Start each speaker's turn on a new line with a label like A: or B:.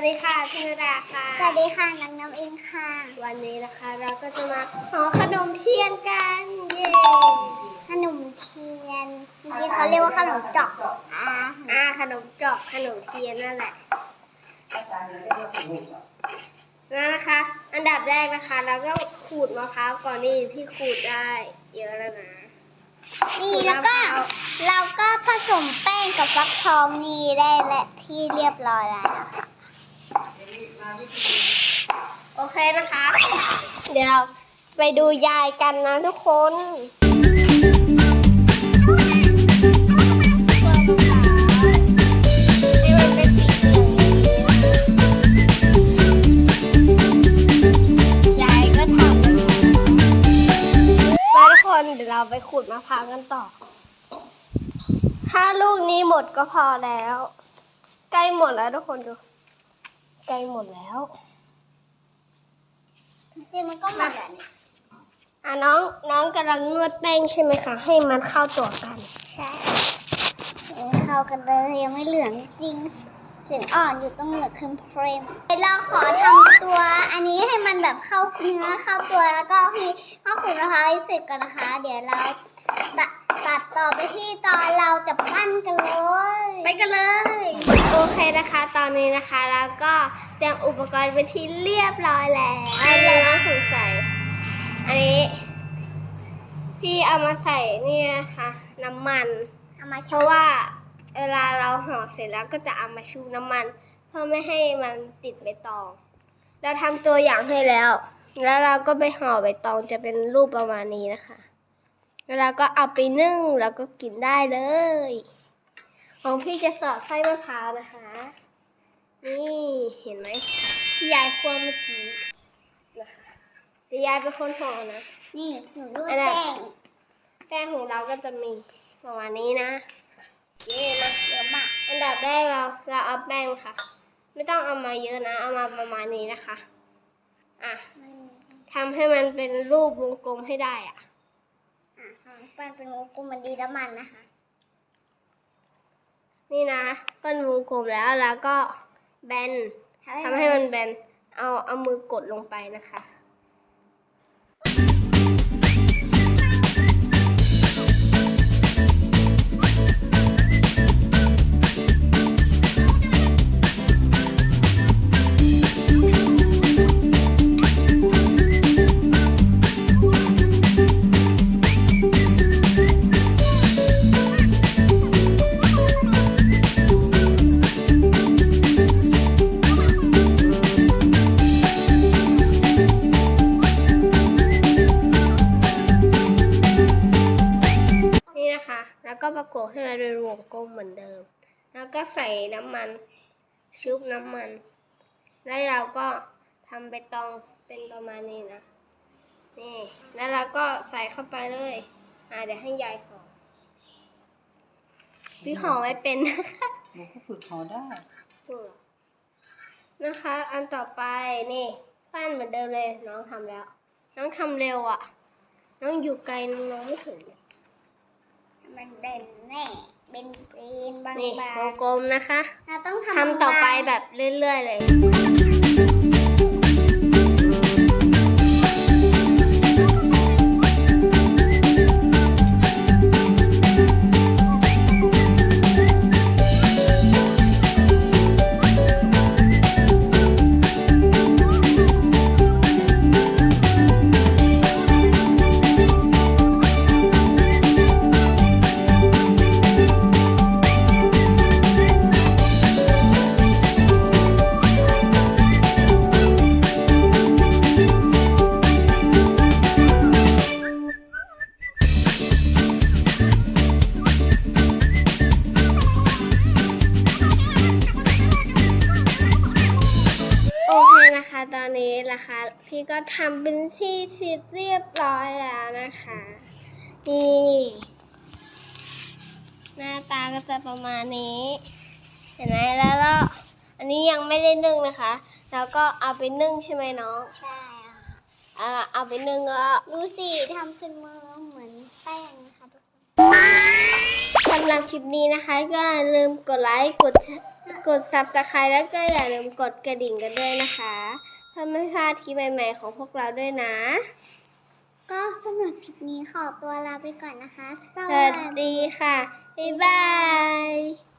A: ค่ะพินดาค่ะ
B: สวัสดีค่ะน้ำน้ำเองค่ะ
A: วันนี้นะคะเราก็จะมาห่อขนมเทียนกัน เย้
B: ขนมเทียนจริงๆเขาเรียกว่าขนมจอกอ่า
A: อ่าขนมจอกขนมเทียนนั่นแหละนั่นนะคะ อันดับแรกนะคะ เราก็ขูดมะพร้าวก่อนนี่พี่ขูดได้เยอะแล้วนะ
B: นี่แล้วก็เราก็ผสมแป้งกับฟักทองนี่ได้และที่เรียบร้อยแล้วนะคะ
A: โอเคนะคะ เดี๋ยวเราไปดูยายกันนะทุกคนเป็นสีเหลืองยายก็ทำนะทุกคนเดี๋ยวเราไปขูดมะพร้าวกันต่อ ถ้าลูกนี้หมดก็พอแล้ว ใกล้หมดแล้วทุกคนดู ใกล้หมดแล้ว
B: จริงๆมันก็หมดแล้วนี่
A: อะน้องน้องกำลังนวดแป้งใช่ไหมคะ ให้มันเข้าตัวกัน
B: ใช่เข้ากันเลยยังไม่เหลืองจริงเหลืองอ่อนอยู่ต้องเหลืองครีมครีมเดี๋ยวเราขอทำตัวอันนี้ให้มันแบบเข้าเนื้อเข้าตัวแล้วก็พี่พ่อขุนนะคะให้เสร็จก่อนนะคะ เดี๋ยวเราตัดตัดต่อไปที่ตอนเราจะปั้นกันเลย
A: ไปกันเลย โอเคนะคะ ตอนนี้นะคะแล้วก็เตรียมอุปกรณ์เป็นที่เรียบร้อยแล้วเราต้องถูใส่ อันนี้พี่เอามาใส่นี่นะคะน้ำมัน
B: เอามา
A: เพ
B: โช
A: ราะ
B: ว์
A: ว่าเวลาเราห่อเสร็จแล้วก็จะเอามาชุบน้ำมัน เพื่อไม่ให้มันติดใบตอง เราทำตัวอย่างให้แล้ว แล้วเราก็ไปห่อใบตองจะเป็นรูปประมาณนี้นะคะ แล้วเราก็เอาไปนึ่งแล้วก็กินได้เลย ของพี่จะสอดไส้มะพร้าวนะคะ นี่เห็นไหมที่ยายคั่วเมื่อกี้นะคะเดี๋ยวยายเป็นคนห่อนะ
B: นี่หนูนวด
A: อันนั้น
B: แป้ง
A: แป้งของเราก็จะมีประมาณนี้นะเย้มา
B: เยอะมาก
A: อันดับแรกเราเราเอาแป้งค่ะ ไม่ต้องเอามาเยอะนะ เอามาประมาณนี้นะคะ อะทำให้มันเป็นรูปวงกลมให้ได้อะ
B: อะแป้งเป็นวงกลมมันดีแล้วมันนะคะ
A: นี่นะเป็นวงกลมแล้วแล้วก็แบนทำให้มันแบนเอาเอามือกดลงไปนะคะ ก็ประกบให้มันเป็นวงกลมเหมือนเดิม แล้วก็ใส่น้ำมันชุบน้ำมัน แล้วเราก็ทำใบตองเป็นประมาณนี้นะ นี่ แล้วเราก็ใส่เข้าไปเลย อ่าเดี๋ยวให้ยายห่อพี่ห่อไว้เป็นนะคะ
C: หนูก็ฝึกหอได้
A: นะคะ อันต่อไปนี่ปั้นเหมือนเดิมเลยน้องทำแล้ว น้องทำเร็วอะ่ะ น้องอยู่ไกลน้องไม่ถึงเลย
B: มันเป็นแน่เป็นเป็นบาง
A: นี่
B: บาง
A: วงกลมนะคะ
B: เราต้องทำ
A: ทำต่อไปแบบเรื่อย ๆ เลย นะคะตอนนี้นะคะ พี่ก็ทำเป็นที่เสร็จเรียบร้อยแล้วนะคะ นี่หน้าตาก็จะประมาณนี้ เห็นไหมแล้วก็อันนี้ยังไม่ได้นึ่งนะคะ แล้วก็เอาไปนึ่งใช่ไหมน้อง
B: ใช่ค่ะ
A: อ่าเอาไปนึ่งก็
B: ดูสิทำเป็นมือเหมือนแป้งนะคะทุกคน
A: สำหรับคลิปนี้นะคะ ก็อย่าลืมกดไลค์กดแชร์กด subscribe แล้วก็อย่าลืมกดกระดิ่งกันด้วยนะคะเพื่อไม่พลาดคลิปใหม่ๆของพวกเราด้วยนะ
B: ก็สำหรับคลิปนี้ขอตัวลาไปก่อนนะคะ ส
A: สวัสดีค่ะ บ๊ายบาย